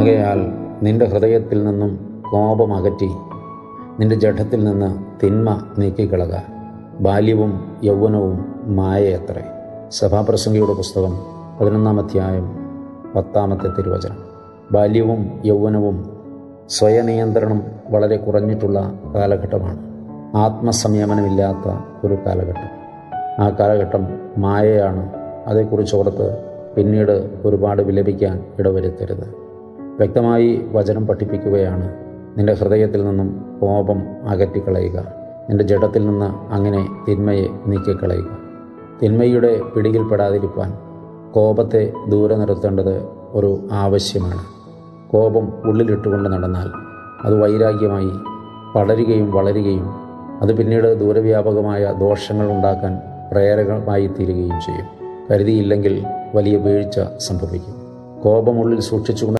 ആകയാൽ നിന്റെ ഹൃദയത്തിൽ നിന്നും കോപം അകറ്റി നിന്റെ ജഠത്തിൽ നിന്ന് തിന്മ നീക്കിക്കളക. ബാല്യവും യൗവനവും മായയത്രേ. സഭാപ്രസംഗിയുടെ പുസ്തകം പതിനൊന്നാം അധ്യായം പത്താമത്തെ തിരുവചനം. ബാല്യവും യൗവനവും സ്വയനിയന്ത്രണം വളരെ കുറഞ്ഞിട്ടുള്ള കാലഘട്ടമാണ്. ആത്മസംയമനമില്ലാത്ത ഒരു കാലഘട്ടം. ആ കാലഘട്ടം മായയാണ്. അതേക്കുറിച്ച് ഓർത്ത് പിന്നീട് ഒരുപാട് വിലപിക്കാൻ ഇടവരുത്തരുത്. വ്യക്തമായി വചനം പഠിപ്പിക്കുകയാണ്. നിന്റെ ഹൃദയത്തിൽ നിന്നും കോപം അകറ്റിക്കളയുക. നിന്റെ ജഡത്തിൽ നിന്ന് അങ്ങനെ തിന്മയെ നീക്കിക്കളയുക. തിന്മയുടെ പിടിയിൽപ്പെടാതിരിക്കാൻ കോപത്തെ ദൂരെ നിർത്തേണ്ടത് ഒരു ആവശ്യമാണ്. കോപം ഉള്ളിലിട്ടുകൊണ്ട് നടന്നാൽ അത് വൈരാഗ്യമായി പടരുകയും വളരുകയും അത് പിന്നീട് ദൂരവ്യാപകമായ ദോഷങ്ങൾ ഉണ്ടാക്കാൻ പ്രേരകമായി തീരുകയും ചെയ്യും. കരുതിയില്ലെങ്കിൽ വലിയ വീഴ്ച സംഭവിക്കും. കോപമുള്ളിൽ സൂക്ഷിച്ചുകൊണ്ട്